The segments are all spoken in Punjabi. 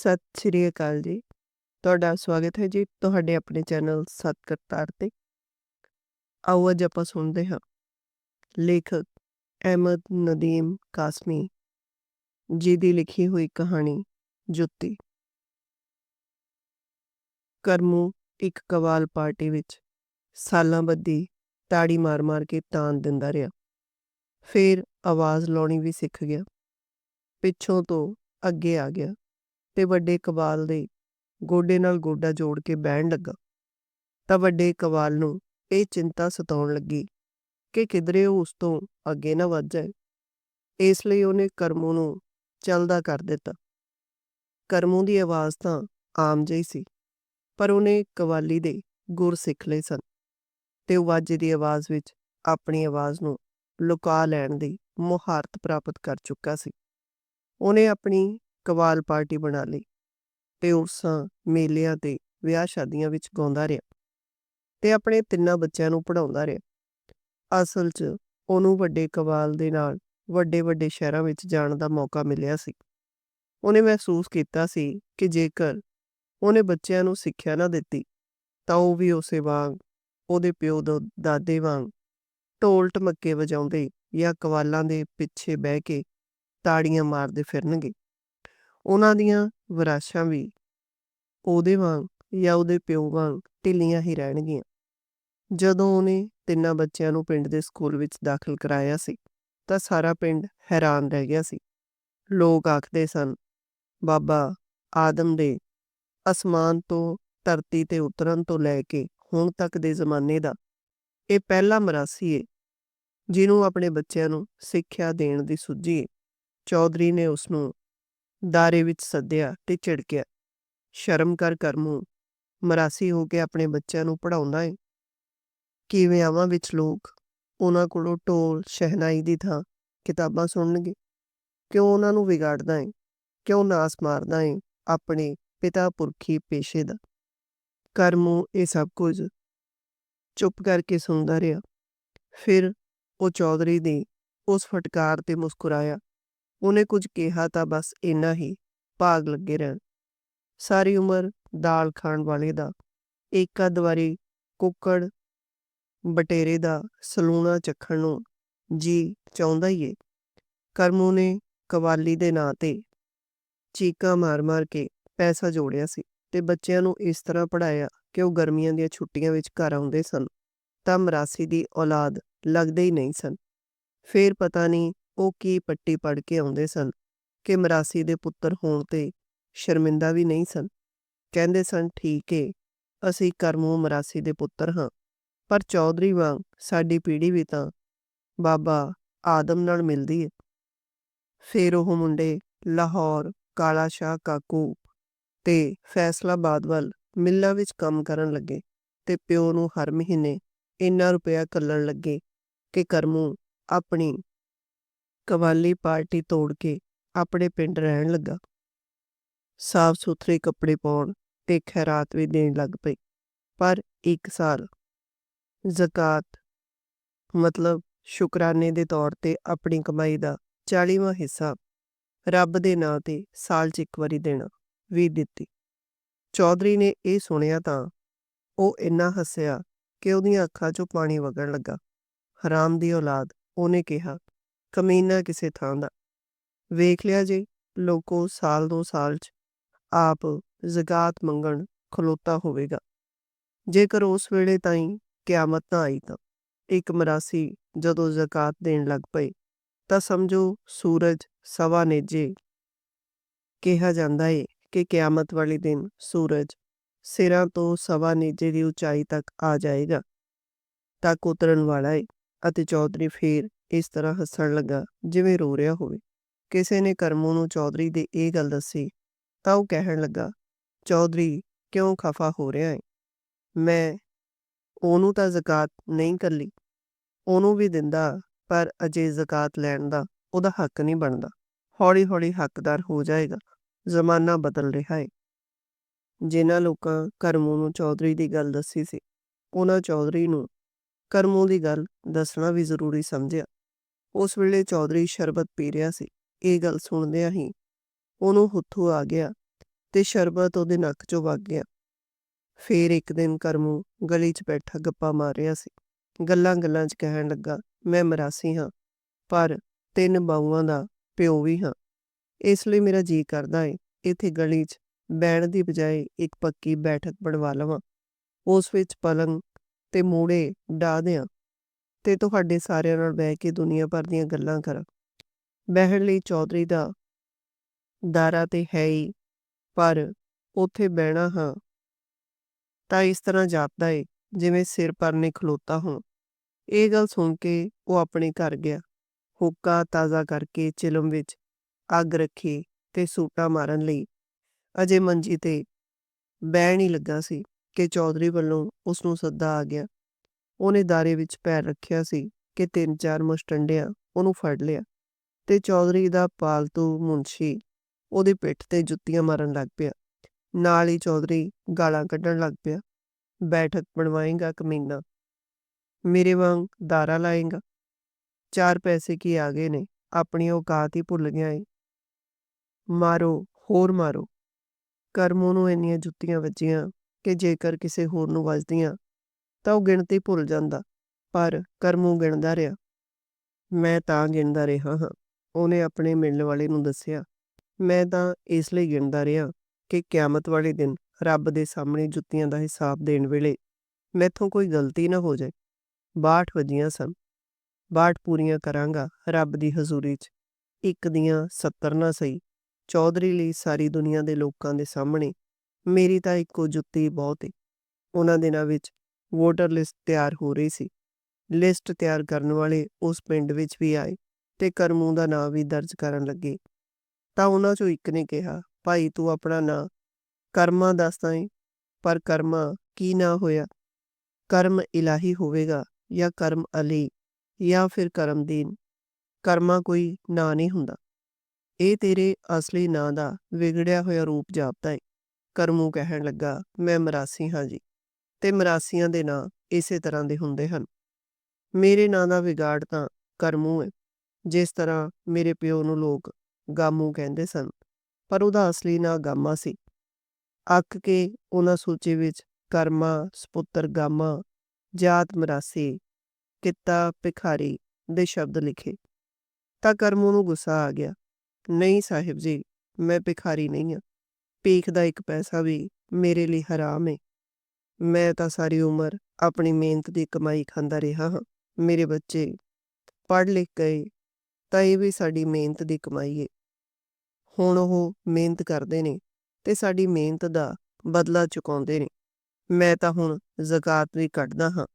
ਸਤਿ ਸ਼੍ਰੀ ਅਕਾਲ ਜੀ। ਤੁਹਾਡਾ ਸਵਾਗਤ ਹੈ ਜੀ ਤੁਹਾਡੇ ਆਪਣੇ ਚੈਨਲ ਸਤ ਕਰਤਾਰ ਤੇ। ਆਓ ਅੱਜ ਆਪਾਂ ਸੁਣਦੇ ਹਾਂ। ਲੇਖਕ ਅਹਿਮਦ ਨਦੀਮ ਕਾਸਮੀ ਜੀ ਦੀ ਲਿਖੀ ਹੋਈ ਕਹਾਣੀ ਜੁੱਤੀ। ਕਰਮੂ ਇੱਕ ਕਵਾਲ ਪਾਰਟੀ ਵਿੱਚ ਸਾਲਾਂ ਬੱਧੀ ਤਾੜੀ ਮਾਰ-ਮਾਰ ਕੇ ਤਾਨ ਦਿੰਦਾ ਰਿਹਾ। ਫਿਰ ਆਵਾਜ਼ ਲਾਉਣੀ ਵੀ ਸਿੱਖ ਗਿਆ। ਪਿੱਛੋਂ ਤੋਂ ਅੱਗੇ ਆ ਗਿਆ। ਤੇ ਵੱਡੇ ਕਵਾਲ ਦੇ ਗੋਡੇ ਨਾਲ ਗੋਡਾ ਜੋੜ ਕੇ ਬਹਿਣ ਲੱਗਾ। ਤਾਂ ਵੱਡੇ ਕਬਾਲ ਨੂੰ ਇਹ ਚਿੰਤਾ ਸਤਾਉਣ ਲੱਗੀ ਕਿ ਕਿਧਰੇ ਉਹ ਉਸ ਤੋਂ ਅੱਗੇ ਨਾ ਵੱਧ ਜਾਏ। ਇਸ ਲਈ ਉਹਨੇ ਕਰਮੂ ਨੂੰ ਚੱਲਦਾ ਕਰ ਦਿੱਤਾ। ਕਰਮੂ ਦੀ ਆਵਾਜ਼ ਤਾਂ ਆਮ ਜਿਹੀ ਸੀ, ਪਰ ਉਹਨੇ ਕਵਾਲੀ ਦੇ ਗੁਰ ਸਿੱਖ ਲਏ ਸਨ ਤੇ ਉਹ ਵਾਜੇ ਦੀ ਆਵਾਜ਼ ਵਿੱਚ ਆਪਣੀ ਆਵਾਜ਼ ਨੂੰ ਲੁਕਾ ਲੈਣ ਦੀ ਮੁਹਾਰਤ ਪ੍ਰਾਪਤ ਕਰ ਚੁੱਕਾ ਸੀ। ਉਹਨੇ ਆਪਣੀ ਕਵਾਲ ਪਾਰਟੀ ਬਣਾ ਲਈ ਤੇ ਉਸਾਂ ਮੇਲਿਆਂ ਤੇ ਵਿਆਹ ਸ਼ਾਦੀਆਂ ਵਿੱਚ ਗਾਉਂਦਾ ਰਿਹਾ ਤੇ ਆਪਣੇ ਤਿੰਨਾਂ ਬੱਚਿਆਂ ਨੂੰ ਪੜਾਉਂਦਾ ਰਿਹਾ। ਅਸਲ 'ਚ ਉਹਨੂੰ ਵੱਡੇ ਕਵਾਲ ਦੇ ਨਾਲ ਵੱਡੇ ਵੱਡੇ ਸ਼ਹਿਰਾਂ ਵਿੱਚ ਜਾਣ ਦਾ ਮੌਕਾ ਮਿਲਿਆ ਸੀ। ਉਹਨੇ ਮਹਿਸੂਸ ਕੀਤਾ ਸੀ ਕਿ ਜੇਕਰ ਉਹਨੇ ਬੱਚਿਆਂ ਨੂੰ ਸਿੱਖਿਆ ਨਾ ਦਿੱਤੀ ਤਾਂ ਉਹ ਵੀ ਉਸੇ ਵਾਂਗ ਉਹਦੇ ਪਿਓ ਦਾ, ਦਾਦੇ ਵਾਂਗ ਢੋਲ ਟਮੱਕੇ ਵਜਾਉਂਦੇ ਜਾਂ ਕਵਾਲਾਂ ਦੇ ਪਿੱਛੇ ਬਹਿ ਕੇ ਤਾੜੀਆਂ ਮਾਰਦੇ ਫਿਰਨਗੇ। ਉਹਨਾਂ ਦੀਆਂ ਵਿਰਾਸ਼ਾਂ ਵੀ ਉਹਦੇ ਵਾਂਗ ਜਾਂ ਉਹਦੇ ਪਿਓ ਵਾਂਗ ਢਿੱਲੀਆਂ ਹੀ ਰਹਿਣਗੀਆਂ। ਜਦੋਂ ਉਹਨੇ ਤਿੰਨਾਂ ਬੱਚਿਆਂ ਨੂੰ ਪਿੰਡ ਦੇ ਸਕੂਲ ਵਿੱਚ ਦਾਖਲ ਕਰਾਇਆ ਸੀ, ਤਾਂ ਸਾਰਾ ਪਿੰਡ ਹੈਰਾਨ ਰਹਿ ਗਿਆ ਸੀ। ਲੋਕ ਆਖਦੇ ਸਨ, ਬਾਬਾ ਆਦਮ ਦੇ ਅਸਮਾਨ ਤੋਂ ਧਰਤੀ ਤੇ ਉਤਰਨ ਤੋਂ ਲੈ ਕੇ ਹੁਣ ਤੱਕ ਦੇ ਜ਼ਮਾਨੇ ਦਾ ਇਹ ਪਹਿਲਾ ਮਰਾਸੀ ਏ, ਜਿਹਨੂੰ ਆਪਣੇ ਬੱਚਿਆਂ ਨੂੰ ਸਿੱਖਿਆ ਦੇਣ ਦੀ ਸੁੱਝੀ ਏ। ਚੌਧਰੀ ਨੇ ਉਸ ਨੂੰ ਦਾਰੇ ਵਿੱਚ ਸੱਦਿਆ ਤੇ ਝਿੜਕਿਆ। ਸ਼ਰਮ ਕਰ ਕਰਮੂ ਮਰਾਸੀ ਹੋ ਕੇ ਆਪਣੇ ਬੱਚਿਆਂ ਨੂੰ ਪੜਾਉਂਦਾ ਏ। ਕਿਵੇਂ ਆਵਾਂ ਵਿੱਚ ਲੋਕ? ਉਹਨਾਂ ਕੋਲੋਂ ਢੋਲ, ਸ਼ਹਿਨਾਈ ਦੀ ਥਾਂ ਕਿਤਾਬਾਂ ਸੁਣਨਗੇ। ਕਿਉਂ ਉਹਨਾਂ ਨੂੰ ਵਿਗਾੜਦਾ ਏ? ਕਿਉਂ ਨਾਸ ਮਾਰਦਾ ਏ ਆਪਣੇ ਪਿਤਾ ਪੁਰਖੀ ਪੇਸ਼ੇ ਦਾ? ਕਰਮੂ ਇਹ ਸਭ ਕੁਝ ਚੁੱਪ ਕਰਕੇ ਸੁਣਦਾ ਰਿਹਾ। ਫਿਰ ਉਹ ਚੌਧਰੀ ਦੀ ਉਸ ਫਟਕਾਰ ਤੇ ਮੁਸਕਰਾਇਆ। ਉਹਨੇ ਕੁਝ ਕਿਹਾ ਤਾਂ ਬਸ ਇੰਨਾ ਹੀ, ਭਾਗ ਲੱਗੇ ਰਹਿਣ। ਸਾਰੀ ਉਮਰ ਦਾਲ ਖਾਣ ਵਾਲੇ ਦਾ ਇੱਕ ਅੱਧ ਵਾਰੀ ਕੁੱਕੜ ਬਟੇਰੇ ਦਾ ਸਲੂਣਾ ਚੱਖਣ ਨੂੰ ਜੀ ਚਾਹੁੰਦਾ ਹੀ ਏ। ਕਰਮੂ ਨੇ ਕਵਾਲੀ ਦੇ ਨਾਂ ਤੇ ਚੀਕਾਂ ਮਾਰ-ਮਾਰ ਕੇ ਪੈਸਾ ਜੋੜਿਆ ਸੀ ਤੇ ਬੱਚਿਆਂ ਨੂੰ ਇਸ ਤਰ੍ਹਾਂ ਪੜਾਇਆ ਕਿ ਉਹ ਗਰਮੀਆਂ ਦੀਆਂ ਛੁੱਟੀਆਂ ਵਿੱਚ ਘਰ ਆਉਂਦੇ ਸਨ ਤਾਂ ਮਰਾਸੀ ਦੀ ਔਲਾਦ ਲੱਗਦੇ ਹੀ ਨਹੀਂ ਸਨ। ਫੇਰ ਪਤਾ ਨਹੀਂ ਉਹ ਕੀ ਪੱਟੀ ਪੜ ਕੇ ਆਉਂਦੇ ਸਨ ਕਿ ਮਰਾਸੀ ਦੇ ਪੁੱਤਰ ਹੋਣ ਤੇ ਸ਼ਰਮਿੰਦਾ ਵੀ ਨਹੀਂ ਸਨ। ਕਹਿੰਦੇ ਸਨ, ਠੀਕ ਏ, ਅਸੀਂ ਕਰਮੂ ਮਰਾਸੀ ਦੇ ਪੁੱਤਰ ਹਾਂ, ਪਰ ਚੌਧਰੀ ਵਾਂਗ ਸਾਡੀ ਪੀੜ੍ਹੀ ਵੀ ਤਾਂ ਬਾਬਾ ਆਦਮ ਨਾਲ ਮਿਲਦੀ ਏ। ਫਿਰ ਉਹ ਮੁੰਡੇ ਲਾਹੌਰ ਕਾਲਾ ਸ਼ਾਹ ਕਾਕੂ ਤੇ ਫੈਸਲਾਬਾਦ ਵੱਲ ਮਿੱਲਾਂ ਵਿੱਚ ਕੰਮ ਕਰਨ ਲੱਗੇ ਤੇ ਪਿਓ ਨੂੰ ਹਰ ਮਹੀਨੇ ਇੰਨਾ ਰੁਪਇਆ ਕੱਲਣ ਲੱਗੇ ਕਿ ਕਰਮੂ ਆਪਣੀ ਕਵਾਲੀ ਪਾਰਟੀ ਤੋੜ ਕੇ ਆਪਣੇ ਪਿੰਡ ਰਹਿਣ ਲੱਗਾ। ਸਾਫ਼ ਸੁਥਰੇ ਕੱਪੜੇ ਪਾਉਣ ਤੇ ਖੈਰਾਤ ਵੀ ਦੇਣ ਲੱਗ ਪਈ, ਪਰ ਇੱਕ ਸਾਲ ਜ਼ਕਾਤ, ਮਤਲਬ ਸ਼ੁਕਰਾਨੇ ਦੇ ਤੌਰ ਤੇ ਆਪਣੀ ਕਮਾਈ ਦਾ 40ਵਾਂ ਹਿੱਸਾ ਰੱਬ ਦੇ ਨਾਂ ਤੇ ਸਾਲ 'ਚ ਇੱਕ ਵਾਰੀ ਦੇਣਾ ਵੀ ਦਿੱਤੀ। ਚੌਧਰੀ ਨੇ ਇਹ ਸੁਣਿਆ ਤਾਂ ਉਹ ਇੰਨਾ ਹੱਸਿਆ ਕਿ ਉਹਦੀਆਂ ਅੱਖਾਂ 'ਚੋਂ ਪਾਣੀ ਵਗਣ ਲੱਗਾ। ਹਰਾਮ ਦੀ ਔਲਾਦ, ਉਹਨੇ ਕਿਹਾ ਕਮੀਨਾ ਕਿਸੇ ਥਾਂ ਦਾ। ਵੇਖ ਲਿਆ ਜੀ, ਲੋਕੋ ਸਾਲ ਦੋ ਸਾਲ 'ਚ ਆਪ ਜ਼ਕਾਤ ਮੰਗਣ ਖਲੋਤਾ ਹੋਵੇਗਾ। ਜੇਕਰ ਉਸ ਵੇਲੇ ਤਾਈਂ ਕਿਆਮਤ ਨਾ ਆਈ ਤਾਂ ਇੱਕ ਮਰਾਸੀ ਜਦੋਂ ਜ਼ਕਾਤ ਦੇਣ ਲੱਗ ਪਏ, ਤਾਂ ਸਮਝੋ ਸੂਰਜ ਸਵਾ ਨੇਜੇ ਕਿਹਾ ਜਾਂਦਾ ਏ ਕਿ ਕਿਆਮਤ ਵਾਲੇ ਦਿਨ ਸੂਰਜ ਸਿਰਾਂ ਤੋਂ ਸਵਾ ਨੇਜੇ ਦੀ ਉਚਾਈ ਤੱਕ ਆ ਜਾਏਗਾ। ਤੱਕ ਉਤਰਨ ਵਾਲਾ ਏ ਅਤੇ ਚੌਧਰੀ ਫੇਰ ਇਸ ਤਰ੍ਹਾਂ ਹੱਸਣ ਲੱਗਾ ਜਿਵੇਂ ਰੋ ਰਿਹਾ ਹੋਵੇ। ਕਿਸੇ ਨੇ ਕਰਮੂ ਨੂੰ ਚੌਧਰੀ ਦੀ ਇਹ ਗੱਲ ਦੱਸੀ ਤਾਂ ਉਹ ਕਹਿਣ ਲੱਗਾ, ਚੌਧਰੀ, ਕਿਉਂ ਖਫਾ ਹੋ ਰਿਹਾ ਹੈ ਮੈਂ ਉਹਨੂੰ ਤਾਂ ਜ਼ਕਾਤ ਨਹੀਂ ਕੱਲੀ। ਉਹਨੂੰ ਵੀ ਦਿੰਦਾ, ਪਰ ਅਜੇ ਜ਼ਕਾਤ ਲੈਣ ਦਾ ਉਹਦਾ ਹੱਕ ਨਹੀਂ ਬਣਦਾ। ਹੌਲੀ ਹੌਲੀ ਹੱਕਦਾਰ ਹੋ ਜਾਏਗਾ। ਜ਼ਮਾਨਾ ਬਦਲ ਰਿਹਾ ਹੈ ਜਿਨ੍ਹਾਂ ਲੋਕਾਂ ਕਰਮੂ ਨੂੰ ਚੌਧਰੀ ਦੀ ਗੱਲ ਦੱਸੀ ਸੀ, ਉਹਨਾਂ ਚੌਧਰੀ ਨੂੰ ਕਰਮੂ ਦੀ ਗੱਲ ਦੱਸਣਾ ਵੀ ਜ਼ਰੂਰੀ ਸਮਝਿਆ। ਉਸ ਵੇਲੇ ਚੌਧਰੀ ਸ਼ਰਬਤ ਪੀ ਰਿਹਾ ਸੀ। ਇਹ ਗੱਲ ਸੁਣਦਿਆਂ ਹੀ ਉਹਨੂੰ ਹੁੱਥੂ ਆ ਗਿਆ ਤੇ ਸ਼ਰਬਤ ਉਹਦੇ ਨੱਕ 'ਚੋਂ ਵਗ ਗਿਆ। ਫੇਰ ਇੱਕ ਦਿਨ ਕਰਮੂ ਗਲੀ 'ਚ ਬੈਠਾ ਗੱਪਾਂ ਮਾਰ ਰਿਹਾ ਸੀ। ਗੱਲਾਂ-ਗੱਲਾਂ 'ਚ ਕਹਿਣ ਲੱਗਾ, ਮੈਂ ਮਰਾਸੀ ਹਾਂ, ਪਰ ਤਿੰਨ ਬਾਊਆਂ ਦਾ ਪਿਓ ਵੀ ਹਾਂ। ਇਸ ਲਈ ਮੇਰਾ ਜੀ ਕਰਦਾ ਏ, ਇੱਥੇ ਗਲੀ 'ਚ ਬੈਣ ਦੀ ਬਜਾਏ ਇੱਕ ਪੱਕੀ ਬੈਠਕ ਬਣਵਾ ਲਵਾਂ। ਉਸ ਵਿੱਚ ਪਲੰਗ ਤੇ ਮੂੜੇ ਢਾ ਦਿਆਂ ਤੇ ਤੁਹਾਡੇ ਸਾਰਿਆਂ ਨਾਲ ਬਹਿ ਕੇ ਦੁਨੀਆ ਭਰ ਦੀਆਂ ਗੱਲਾਂ ਕਰਾਂ। ਬਹਿਣ ਲਈ ਚੌਧਰੀ ਦਾ ਦਾਰਾ ਤੇ ਹੈ ਹੀ, ਪਰ ਉੱਥੇ ਬਹਿਣਾ ਹਾਂ। ਤਾਂ ਇਸ ਤਰ੍ਹਾਂ ਜਾਪਦਾ ਏ, ਜਿਵੇਂ ਸਿਰ ਪਰਨੇ ਖਲੋਤਾ ਹੋਂ। ਇਹ ਗੱਲ ਸੁਣ ਕੇ ਉਹ ਆਪਣੇ ਘਰ ਗਿਆ। ਹੁੱਕਾ ਤਾਜ਼ਾ ਕਰਕੇ ਚਿਲਮ ਵਿੱਚ ਅੱਗ ਰੱਖੀ ਤੇ ਸੂਟਾ ਮਾਰਨ ਲਈ। ਅਜੇ ਮੰਜੀ ਤੇ ਬਹਿਣ ਹੀ ਲੱਗਾ ਸੀ ਕਿ ਚੌਧਰੀ ਵੱਲੋਂ ਉਸ ਨੂੰ ਸੱਦਾ ਆ ਗਿਆ। ਉਹਨੇ ਦਾਰੇ ਵਿੱਚ ਪੈਰ ਰੱਖਿਆ ਸੀ ਕਿ ਤਿੰਨ ਚਾਰ ਮੁਸ਼ਟੰਡਿਆਂ ਉਹਨੂੰ ਫੜ ਲਿਆ ਤੇ ਚੌਧਰੀ ਦਾ ਪਾਲਤੂ ਮੁੰਸ਼ੀ ਉਹਦੀ ਪਿੱਠ ਤੇ ਜੁੱਤੀਆਂ ਮਾਰਨ ਲੱਗ ਪਿਆ। ਨਾਲ ਹੀ ਚੌਧਰੀ ਗਾਲਾਂ ਕੱਢਣ ਲੱਗ ਪਿਆ। ਬੈਠਕ ਬਣਵਾਏਗਾ ਕਮੀਨਾ। ਮੇਰੇ ਵਾਂਗ ਦਾਰਾ ਲਾਏਗਾ। ਚਾਰ ਪੈਸੇ ਕੀ ਆ ਗਏ ਨੇ ਆਪਣੀ ਔਕਾਤ ਹੀ ਭੁੱਲ ਗਿਆ ਏ। ਮਾਰੋ, ਹੋਰ ਮਾਰੋ। ਕਰਮੋਂ ਨੂੰ ਇੰਨੀਆਂ ਜੁੱਤੀਆਂ ਵੱਜੀਆਂ ਕਿ ਜੇਕਰ ਕਿਸੇ ਹੋਰ ਨੂੰ ਵੱਜਦੀਆਂ ਤਾਂ ਉਹ ਗਿਣਤੀ ਭੁੱਲ ਜਾਂਦਾ, ਪਰ ਕਰਮੂ ਗਿਣਦਾ ਰਿਹਾ। ਮੈਂ ਤਾਂ ਗਿਣਦਾ ਰਿਹਾ ਹਾਂ, ਉਹਨੇ ਆਪਣੇ ਮਿਲਣ ਵਾਲੇ ਨੂੰ ਦੱਸਿਆ। ਮੈਂ ਤਾਂ ਇਸ ਲਈ ਗਿਣਦਾ ਰਿਹਾ ਕਿ ਕਿਆਮਤ ਵਾਲੇ ਦਿਨ ਰੱਬ ਦੇ ਸਾਹਮਣੇ ਜੁੱਤੀਆਂ ਦਾ ਹਿਸਾਬ ਦੇਣ ਵੇਲੇ ਮੈਥੋਂ ਕੋਈ ਗਲਤੀ ਨਾ ਹੋ ਜਾਏ। 62 ਵਜੀਆਂ ਸਨ। 62 ਪੂਰੀਆਂ ਕਰਾਂਗਾ ਰੱਬ ਦੀ ਹਜ਼ੂਰੀ 'ਚ। ਇੱਕ ਦੀਆਂ 70 ਨਾ ਸਹੀ। ਚੌਧਰੀ ਲਈ ਸਾਰੀ ਦੁਨੀਆ ਦੇ ਲੋਕਾਂ ਦੇ ਸਾਹਮਣੇ ਮੇਰੀ ਤਾਂ ਇੱਕੋ ਜੁੱਤੀ ਬਹੁਤ ਏ। ਉਹਨਾਂ ਦਿਨਾਂ ਵਿੱਚ ਵੋਟਰ ਲਿਸਟ ਤਿਆਰ ਹੋ ਰਹੀ ਸੀ। ਲਿਸਟ ਤਿਆਰ ਕਰਨ ਵਾਲੇ ਉਸ ਪਿੰਡ ਵਿੱਚ ਵੀ ਆਏ ਤੇ ਕਰਮੂ ਦਾ ਨਾਂ ਵੀ ਦਰਜ ਕਰਨ ਲੱਗੇ। ਤਾਂ ਉਹਨਾਂ ਚੋਂ ਇੱਕ ਨੇ ਕਿਹਾ, ਭਾਈ, ਤੂੰ ਆਪਣਾ ਨਾਂ, ਕਰਮਾ ਦੱਸਦਾ ਏ ਪਰ ਕਰਮਾ ਕੀ ਨਾਂ ਹੋਇਆ? ਕਰਮ ਇਲਾਹੀ ਹੋਵੇਗਾ ਜਾਂ ਕਰਮ ਅਲੀ ਜਾਂ ਫਿਰ ਕਰਮਦੀਨ ਕਰਮਾ ਕੋਈ ਨਾਂ ਨਹੀਂ ਹੁੰਦਾ। ਇਹ ਤੇਰੇ ਅਸਲੀ ਨਾਂ ਦਾ ਵਿਗੜਿਆ ਹੋਇਆ ਰੂਪ ਜਾਪਦਾ ਏ। ਕਰਮੂ ਕਹਿਣ ਲੱਗਾ, ਮੈਂ ਮਰਾਸੀ ਹਾਂ ਜੀ। ਤੇ ਮਰਾਸੀਆਂ ਦੇ ਨਾਂ ਇਸੇ ਤਰ੍ਹਾਂ ਦੇ ਹੁੰਦੇ ਹਨ। ਮੇਰੇ ਨਾਂ ਦਾ ਵਿਗਾੜ ਤਾਂ ਕਰਮੂ ਹੈ ਜਿਸ ਤਰ੍ਹਾਂ ਮੇਰੇ ਪਿਓ ਨੂੰ ਲੋਕ ਗਾਮੂ ਕਹਿੰਦੇ ਸਨ, ਪਰ ਉਹਦਾ ਅਸਲੀ ਨਾਂ ਗਾਮਾ ਸੀ। ਅੱਕ ਕੇ ਉਹਨਾਂ ਸੂਚੀ ਵਿੱਚ ਕਰਮਾ, ਸਪੁੱਤਰ ਗਾਮਾ, ਜਾਤ ਮਰਾਸੀ, ਕਿੱਤਾ ਭਿਖਾਰੀ ਦੇ ਸ਼ਬਦ ਲਿਖੇ। ਤਾਂ ਕਰਮੂ ਨੂੰ ਗੁੱਸਾ ਆ ਗਿਆ, ਨਹੀਂ ਸਾਹਿਬ ਜੀ, ਮੈਂ ਭਿਖਾਰੀ ਨਹੀਂ ਹਾਂ ਭੀਖ ਦਾ ਇੱਕ ਪੈਸਾ ਵੀ ਮੇਰੇ ਲਈ ਹਰਾਮ ਹੈ ਮੈਂ ਤਾਂ ਸਾਰੀ ਉਮਰ ਆਪਣੀ ਮਿਹਨਤ ਦੀ ਕਮਾਈ ਖਾਂਦਾ ਰਿਹਾ ਹਾਂ। ਮੇਰੇ ਬੱਚੇ ਪੜ੍ਹ ਲਿਖ ਗਏ ਤਾਂ ਇਹ ਵੀ ਸਾਡੀ ਮਿਹਨਤ ਦੀ ਕਮਾਈ ਹੈ ਹੁਣ ਉਹ ਮਿਹਨਤ ਕਰਦੇ ਨੇ ਤੇ ਸਾਡੀ ਮਿਹਨਤ ਦਾ ਬਦਲਾ ਚੁਕਾਉਂਦੇ ਨੇ। ਮੈਂ ਤਾਂ ਹੁਣ ਜ਼ਕਾਤ ਵੀ ਕੱਢਦਾ ਹਾਂ।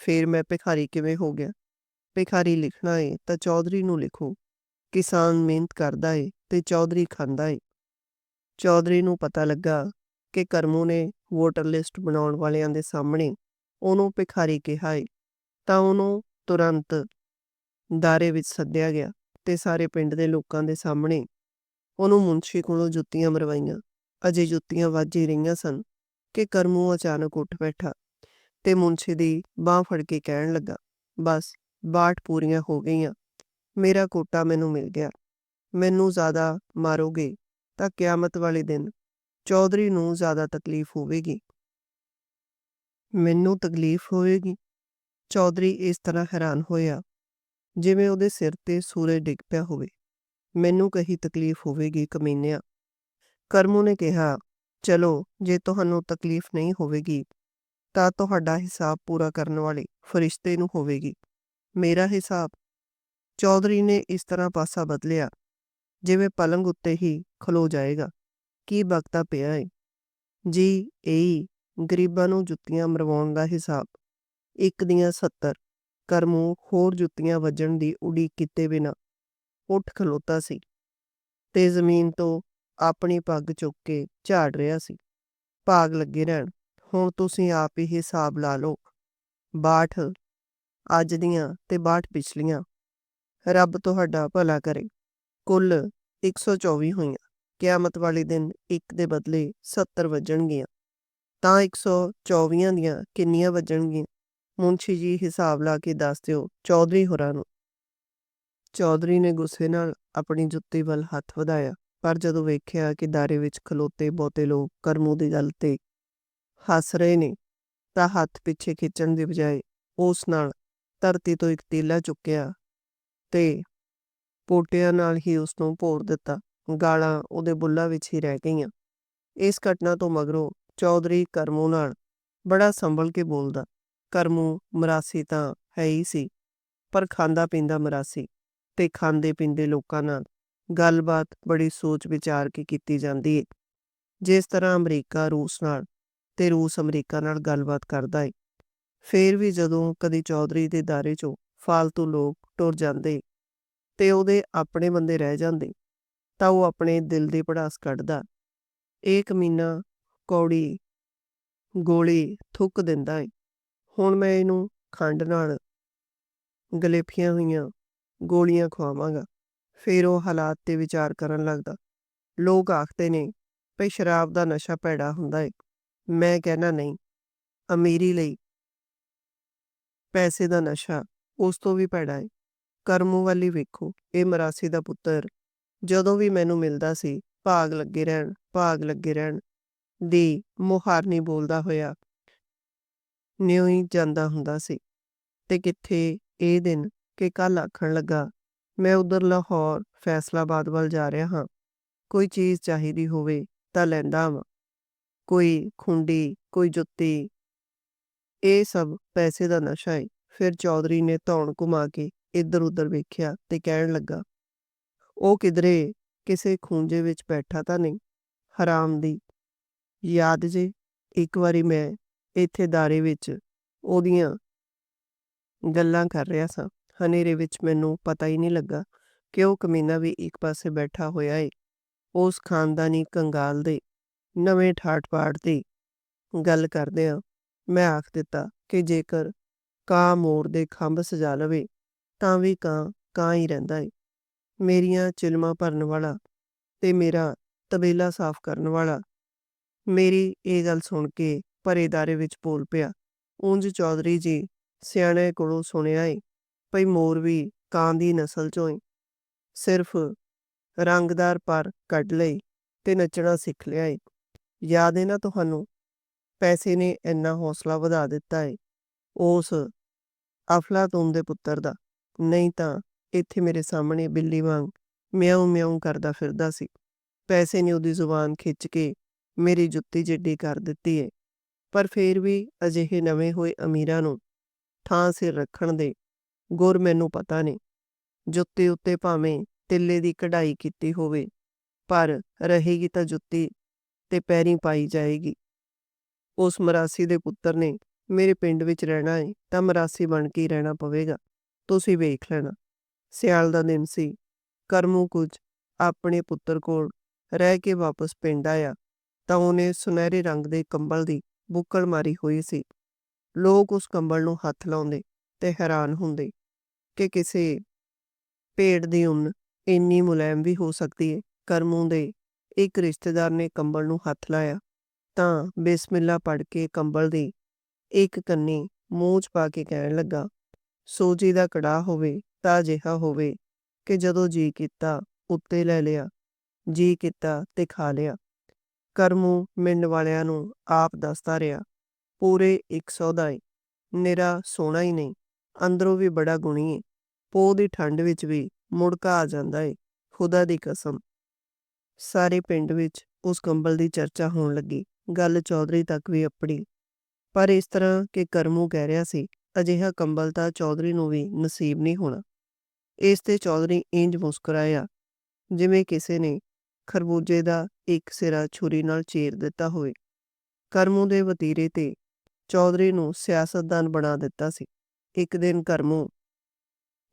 ਫਿਰ ਮੈਂ ਭਿਖਾਰੀ ਕਿਵੇਂ ਹੋ ਗਿਆ? ਭਿਖਾਰੀ ਲਿਖਣਾ ਏ ਤਾਂ ਚੌਧਰੀ ਨੂੰ ਲਿਖੋ। ਕਿਸਾਨ ਮਿਹਨਤ ਕਰਦਾ ਏ ਤੇ ਚੌਧਰੀ ਖਾਂਦਾ ਏ। ਚੌਧਰੀ ਨੂੰ ਪਤਾ ਲੱਗਾ ਕਿ ਕਰਮੂ ਨੇ ਵੋਟਰ ਲਿਸਟ ਬਣਾਉਣ ਵਾਲਿਆਂ ਦੇ ਸਾਹਮਣੇ ਉਹਨੂੰ ਭਿਖਾਰੀ ਕਿਹਾ ਏ, ਤਾਂ ਉਹਨੂੰ ਤੁਰੰਤ ਦਾਰੇ ਵਿੱਚ ਸੱਦਿਆ ਗਿਆ ਤੇ ਸਾਰੇ ਪਿੰਡ ਦੇ ਲੋਕਾਂ ਦੇ ਸਾਹਮਣੇ ਉਹਨੂੰ ਮੁੰਸ਼ੀ ਕੋਲੋਂ ਜੁੱਤੀਆਂ ਮਰਵਾਈਆਂ। ਅਜੇ ਜੁੱਤੀਆਂ ਵੱਜ ਹੀ ਰਹੀਆਂ ਸਨ ਕਿ ਕਰਮੂ ਅਚਾਨਕ ਉੱਠ ਬੈਠਾ ਤੇ ਮੁੰਸ਼ੀ ਦੀ ਬਾਹ ਫੜ ਕੇ ਕਹਿਣ ਲੱਗਾ, ਬਸ ਬਾਟ ਪੂਰੀਆਂ ਹੋ ਗਈਆਂ। ਮੇਰਾ ਕੋਟਾ ਮੈਨੂੰ ਮਿਲ ਗਿਆ। ਮੈਨੂੰ ਜ਼ਿਆਦਾ ਮਾਰੋਗੇ ਤਾਂ ਕਿਆਮਤ ਵਾਲੇ ਦਿਨ ਚੌਧਰੀ ਨੂੰ ਜ਼ਿਆਦਾ ਤਕਲੀਫ ਹੋਵੇਗੀ। ਮੈਨੂੰ ਤਕਲੀਫ ਹੋਵੇਗੀ। ਚੌਧਰੀ ਇਸ ਤਰ੍ਹਾਂ ਹੈਰਾਨ ਹੋਇਆ, ਜਿਵੇਂ ਉਹਦੇ ਸਿਰ ਤੇ ਸੂਰਜ ਡਿੱਗ ਪਿਆ ਹੋਵੇ। ਮੈਨੂੰ ਕਹੀ ਤਕਲੀਫ ਹੋਵੇਗੀ ਕਮੀਨਿਆ ਕਰਮੂ ਨੇ ਕਿਹਾ, ਚਲੋ, ਜੇ ਤੁਹਾਨੂੰ ਤਕਲੀਫ ਨਹੀਂ ਹੋਵੇਗੀ, ਤਾਂ ਤੁਹਾਡਾ ਹਿਸਾਬ ਪੂਰਾ ਕਰਨ ਵਾਲੇ ਫਰਿਸ਼ਤੇ ਨੂੰ ਹੋਵੇਗੀ। ਮੇਰਾ ਹਿਸਾਬ। ਚੌਧਰੀ ਨੇ ਇਸ ਤਰ੍ਹਾਂ ਪਾਸਾ ਬਦਲਿਆ, ਜਿਵੇਂ ਪਲੰਗ ਉੱਤੇ ਹੀ ਖਲੋ ਜਾਏਗਾ। ਕੀ ਬਕਤਾ ਪਿਆ ਏ? ਜੀ, ਇਹੀ, ਗਰੀਬਾਂ ਨੂੰ ਜੁੱਤੀਆਂ ਮਰਵਾਉਣ ਦਾ ਹਿਸਾਬ। ਇੱਕ ਦੀਆਂ 70 ਕਰਮੂ ਹੋਰ ਜੁੱਤੀਆਂ ਵੱਜਣ ਦੀ ਉਡੀਕ ਕੀਤੇ ਬਿਨਾ। ਉੱਠ ਖਲੋਤਾ ਸੀ ਤੇ ਜ਼ਮੀਨ ਤੋਂ ਆਪਣੀ ਪੱਗ ਚੁੱਕ ਕੇ ਝਾੜ ਰਿਹਾ ਸੀ। ਭਾਗ ਲੱਗੇ ਰਹਿਣ, ਹੁਣ ਤੁਸੀਂ ਆਪ ਹੀ ਹਿਸਾਬ ਲਾ ਲਓ। 62 ਅੱਜ ਦੀਆਂ ਤੇ 62 ਪਿਛਲੀਆਂ। ਰੱਬ ਤੁਹਾਡਾ ਭਲਾ ਕਰੇ। ਕੁੱਲ 124 ਹੋਈਆਂ। ਕਿਆਮਤ ਵਾਲੇ ਦਿਨ ਇੱਕ ਦੇ ਬਦਲੇ 70 ਵੱਜਣਗੀਆਂ। ਤਾਂ 124 ਦੀਆਂ ਕਿੰਨੀਆਂ ਵੱਜਣਗੀਆਂ? ਮੁੰਸ਼ੀ ਜੀ ਹਿਸਾਬ ਲਾ ਕੇ ਦੱਸ ਦਿਓ ਚੌਧਰੀ ਹੋਰਾਂ ਨੂੰ। ਚੌਧਰੀ ਨੇ ਗੁੱਸੇ ਨਾਲ ਆਪਣੀ ਜੁੱਤੀ ਵੱਲ ਹੱਥ ਵਧਾਇਆ, ਪਰ ਜਦੋਂ ਵੇਖਿਆ ਕਿ ਦਾਰੇ ਵਿੱਚ ਖਲੋਤੇ ਬਹੁਤੇ ਲੋਕ ਕਰਮੂ ਦੀ ਗੱਲ ਤੇ ਹੱਸ ਰਹੇ ਨੇ, ਤਾਂ ਹੱਥ ਪਿੱਛੇ ਖਿੱਚਣ ਦੀ ਬਜਾਏ ਉਸ ਨਾਲ ਧਰਤੀ ਤੋਂ ਇੱਕ ਤੀਲਾ ਚੁੱਕਿਆ ਤੇ ਪੋਟਿਆਂ ਨਾਲ ਹੀ ਉਸ ਨੂੰ ਭੋਰ ਦਿੱਤਾ। ਗਾਲਾਂ ਉਹਦੇ ਬੁੱਲਾਂ ਵਿੱਚ ਹੀ ਰਹਿ ਗਈਆਂ। ਇਸ ਘਟਨਾ ਤੋਂ ਮਗਰੋਂ ਚੌਧਰੀ ਕਰਮੂ ਨਾਲ ਬੜਾ ਸੰਭਲ ਕੇ ਬੋਲਦਾ, ਕਰਮੂ, ਮਰਾਸੀ ਤਾਂ ਹੈ ਹੀ ਸੀ, ਪਰ ਖਾਂਦਾ ਪੀਂਦਾ ਮਰਾਸੀ ਤੇ ਖਾਂਦੇ ਪੀਂਦੇ ਲੋਕਾਂ ਨਾਲ ਗੱਲਬਾਤ ਬੜੀ ਸੋਚ ਵਿਚਾਰ ਕੇ ਕੀਤੀ ਜਾਂਦੀ ਏ। ਜਿਸ ਤਰ੍ਹਾਂ ਅਮਰੀਕਾ, ਰੂਸ ਨਾਲ ਤੇ ਰੂਸ ਅਮਰੀਕਾ ਨਾਲ ਗੱਲਬਾਤ ਕਰਦਾ ਏ, ਫੇਰ ਵੀ ਜਦੋਂ ਕਦੀ ਚੌਧਰੀ ਦੇ ਦਾਇਰੇ 'ਚੋਂ ਫਾਲਤੂ ਲੋਕ ਟੁਰ ਜਾਂਦੇ ਤੇ ਉਹਦੇ ਆਪਣੇ ਬੰਦੇ ਰਹਿ ਜਾਂਦੇ ਤਾਂ ਉਹ ਆਪਣੇ ਦਿਲ ਦੀ ਭੜਾਸ ਕੱਢਦਾ। ਇਹ ਕਮੀਨਾ ਕੌੜੀ ਗੋਲੀ ਥੁੱਕ ਦਿੰਦਾ ਏ। ਹੁਣ ਮੈਂ ਇਹਨੂੰ ਖੰਡ ਨਾਲ ਗਲੇਫੀਆਂ ਹੋਈਆਂ ਗੋਲੀਆਂ ਖਵਾਵਾਂਗਾ। ਫਿਰ ਉਹ ਹਾਲਾਤ ਤੇ ਵਿਚਾਰ ਕਰਨ ਲੱਗਦਾ। ਲੋਕ ਆਖਦੇ ਨੇ, ਭਈ ਸ਼ਰਾਬ ਦਾ ਨਸ਼ਾ ਭੈੜਾ ਹੁੰਦਾ ਏ। ਮੈਂ ਕਹਿਣਾ ਨਹੀਂ। ਅਮੀਰੀ ਲਈ ਪੈਸੇ ਦਾ ਨਸ਼ਾ ਉਸ ਤੋਂ ਵੀ ਭੈੜਾ ਏ। ਕਰਮੂ ਵਾਲੀ ਵੇਖੋ, ਇਹ ਮਰਾਸੀ ਦਾ ਪੁੱਤਰ ਜਦੋਂ ਵੀ ਮੈਨੂੰ ਮਿਲਦਾ ਸੀ, ਭਾਗ ਲੱਗੇ ਰਹਿਣ, ਭਾਗ ਲੱਗੇ ਰਹਿਣ, ਦੀ ਮੁਹਾਰਨੀ ਬੋਲਦਾ ਹੋਇਆ। ਨਿਉ ਹੀ ਜਾਂਦਾ ਹੁੰਦਾ ਸੀ। ਤੇ ਕਿੱਥੇ ਇਹ ਦਿਨ ਕਿ ਕੱਲ ਆਖਣ ਲੱਗਾ, ਮੈਂ ਉਧਰ ਲਾਹੌਰ, ਫੈਸਲਾਬਾਦ ਵੱਲ ਜਾ ਰਿਹਾ ਹਾਂ। ਕੋਈ ਚੀਜ਼ ਚਾਹੀਦੀ ਹੋਵੇ ਤਾਂ ਲੈਂਦਾ ਵਾਂ ਕੋਈ ਖੁੰਡੀ, ਕੋਈ ਜੁੱਤੀ। ਇਹ ਸਭ ਪੈਸੇ ਦਾ ਨਸ਼ਾ ਏ। ਫਿਰ ਚੌਧਰੀ ਨੇ ਧੌਣ ਘੁਮਾ ਕੇ ਇੱਧਰ ਉੱਧਰ ਵੇਖਿਆ ਤੇ ਕਹਿਣ ਲੱਗਾ ਉਹ ਕਿਧਰੇ ਕਿਸੇ ਖੂੰਜੇ ਵਿੱਚ ਬੈਠਾ ਤਾਂ ਨਹੀਂ। ਹਰਾਮ ਦੀ। ਯਾਦ ਜੇ, ਇੱਕ ਵਾਰੀ ਮੈਂ ਇੱਥੇ ਦਾਰੇ ਵਿੱਚ ਉਹਦੀਆਂ ਗੱਲਾਂ ਕਰ ਰਿਹਾ ਸਾਂ। ਹਨੇਰੇ ਵਿੱਚ ਮੈਨੂੰ ਪਤਾ ਹੀ ਨਹੀਂ ਲੱਗਾ ਕਿ ਉਹ ਕਮੀਨਾ ਵੀ ਇੱਕ ਪਾਸੇ ਬੈਠਾ ਹੋਇਆ ਏ। ਉਸ ਖਾਨਦਾਨੀ ਕੰਗਾਲ ਦੇ ਨਵੇਂ ਠਾਠ ਪਾਠ ਦੀ ਗੱਲ ਕਰਦੇ ਆ ਮੈਂ ਆਖ ਦਿੱਤਾ ਕਿ ਜੇਕਰ ਕਾਂ ਮੋਰ ਦੇ ਖੰਭ ਸਜਾ ਲਵੇ, ਤਾਂ ਵੀ ਕਾਂ ਕਾਂ ਹੀ ਰਹਿੰਦਾ ਏ। ਮੇਰੀਆਂ ਚਿਲਮਾਂ ਭਰਨ ਵਾਲਾ ਤੇ ਮੇਰਾ ਤਬੇਲਾ ਸਾਫ਼ ਕਰਨ ਵਾਲਾ। ਮੇਰੀ ਇਹ ਗੱਲ ਸੁਣ ਕੇ ਭਰੇਦਾਰੇ ਵਿੱਚ ਬੋਲ ਪਿਆ ਉਂਝ ਚੌਧਰੀ ਜੀ ਸਿਆਣੇ ਕੋਲੋਂ ਸੁਣਿਆ ਏ ਭਈ ਮੋਰ ਵੀ ਕਾਂ ਦੀ ਨਸਲ ਚੋਂ ਏ। ਸਿਰਫ ਰੰਗਦਾਰ ਪਰ ਕੱਢ ਲਈ ਤੇ ਨੱਚਣਾ ਸਿੱਖ ਲਿਆ ਏ। ਯਾਦ ਏ ਨਾ ਤੁਹਾਨੂੰ? ਪੈਸੇ ਨੇ ਇੰਨਾ ਹੌਸਲਾ ਵਧਾ ਦਿੱਤਾ ਏ। ਉਸ ਅਫਲਾਤੂਨ ਦੇ ਪੁੱਤਰ ਦਾ। ਨਹੀਂ ਤਾਂ ਇੱਥੇ ਮੇਰੇ ਸਾਹਮਣੇ ਬਿੱਲੀ ਵਾਂਗ ਮਿਆਉ ਮਿਆਉ ਕਰਦਾ ਫਿਰਦਾ ਸੀ। ਪੈਸੇ ਨੇ ਉਹਦੀ ਜ਼ੁਬਾਨ ਖਿੱਚ ਕੇ ਮੇਰੀ ਜੁੱਤੀ ਜਿੱਡੀ ਕਰ ਦਿੱਤੀ ਏ। ਪਰ ਫੇਰ ਵੀ ਅਜਿਹੇ ਨਵੇਂ ਹੋਏ ਅਮੀਰਾਂ ਨੂੰ ਥਾਂ ਸਿਰ ਰੱਖਣ ਦੇ ਗੁਰ ਮੈਨੂੰ ਪਤਾ ਨਹੀਂ ਜੁੱਤੀ ਉੱਤੇ ਭਾਵੇਂ ਤਿੱਲੇ ਦੀ ਕਢਾਈ ਕੀਤੀ ਹੋਵੇ, ਪਰ ਰਹੇਗੀ ਤਾਂ ਜੁੱਤੀ ਤੇ ਪੈਰੀਂ ਪਾਈ ਜਾਏਗੀ। ਉਸ ਮਰਾਸੀ ਦੇ ਪੁੱਤਰ ਨੇ ਮੇਰੇ ਪਿੰਡ ਵਿੱਚ ਰਹਿਣਾ ਏ, ਤਾਂ ਮਰਾਸੀ ਬਣ ਕੇ ਰਹਿਣਾ ਪਵੇਗਾ। ਤੁਸੀਂ ਵੇਖ ਲੈਣਾ। ਸਿਆਲ ਦਾ ਦਿਨ ਸੀ। ਕਰਮੂ ਕੁਝ ਆਪਣੇ ਪੁੱਤਰ ਕੋਲ ਰਹਿ ਕੇ ਵਾਪਸ ਪਿੰਡ ਆਇਆ ਤਾਂ ਉਹਨੇ ਸੁਨਹਿਰੇ ਰੰਗ ਦੇ ਕੰਬਲ ਦੀ ਬੁੱਕਲ ਮਾਰੀ ਹੋਈ ਸੀ। ਲੋਕ ਉਸ ਕੰਬਲ ਨੂੰ ਹੱਥ ਲਾਉਂਦੇ ਤੇ ਹੈਰਾਨ ਹੁੰਦੇ ਕਿ ਕਿਸੇ ਪੇੜ ਦੀ ਉੱਨ ਇੰਨੀ ਮੁਲਾਇਮ ਵੀ ਹੋ ਸਕਦੀ ਹੈ ਕਰਮੂ ਦੇ ਇੱਕ ਰਿਸ਼ਤੇਦਾਰ ਨੇ ਕੰਬਲ ਨੂੰ ਹੱਥ ਲਾਇਆ ਤਾਂ ਬਿਸਮਿਲ੍ਲਾ ਪੜ ਕੇ ਕੰਬਲ ਦੀ ਇੱਕ ਕੰਨੀ ਮੂੰਹ 'ਚ ਪਾ ਕੇ ਕਹਿਣ ਲੱਗਾ ਸੋਜੀ ਦਾ ਕੜਾਹ ਹੋਵੇ ਤਾਂ ਅਜਿਹਾ ਹੋਵੇ ਕਿ ਜਦੋਂ ਜੀ ਕੀਤਾ, ਉੱਤੇ ਲੈ ਲਿਆ ਜੀ ਕੀਤਾ ਤੇ ਖਾ ਲਿਆ। ਕਰਮੂ ਮਿੰਨ ਵਾਲਿਆਂ ਨੂੰ ਆਪ ਦੱਸਦਾ ਰਿਹਾ, ਪੂਰੇ 100 ਦਾ ਏ, ਨਿਰਾ ਸੋਹਣਾ ਹੀ ਨਹੀਂ, ਅੰਦਰੋਂ ਵੀ ਬੜਾ ਗੁਣੀ ਏ, ਪੋਹ ਦੀ ਠੰਡ ਵਿੱਚ ਵੀ ਮੁੜਕਾ ਆ ਜਾਂਦਾ ਏ, ਖੁਦਾ ਦੀ ਕਸਮ। ਸਾਰੇ ਪਿੰਡ ਵਿੱਚ ਉਸ ਕੰਬਲ ਦੀ ਚਰਚਾ ਹੋਣ ਲੱਗੀ, ਗੱਲ ਚੌਧਰੀ ਤੱਕ ਵੀ ਅਪੜੀ। ਪਰ ਇਸ ਤਰ੍ਹਾਂ ਕਿ ਕਰਮੂ ਕਹਿ ਰਿਹਾ ਸੀ, ਅਜਿਹਾ ਕੰਬਲ ਤਾਂ ਚੌਧਰੀ ਨੂੰ ਵੀ ਨਸੀਬ ਨਹੀਂ ਹੋਣਾ। ਇਸ ਤੇ ਚੌਧਰੀ ਇੰਜ ਮੁਸਕਰਾਇਆ, ਜਿਵੇਂ ਕਿਸੇ ਨੇ ਖਰਬੂਜੇ ਦਾ ਇੱਕ ਸਿਰਾ ਛੁਰੀ ਨਾਲ ਚੀਰ ਦਿੱਤਾ ਹੋਵੇ। ਕਰਮੂ ਦੇ ਵਤੀਰੇ ਤੇ ਚੌਧਰੀ ਨੂੰ ਸਿਆਸਤਦਾਨ ਬਣਾ ਦਿੱਤਾ ਸੀ। ਇੱਕ ਦਿਨ ਕਰਮੂ,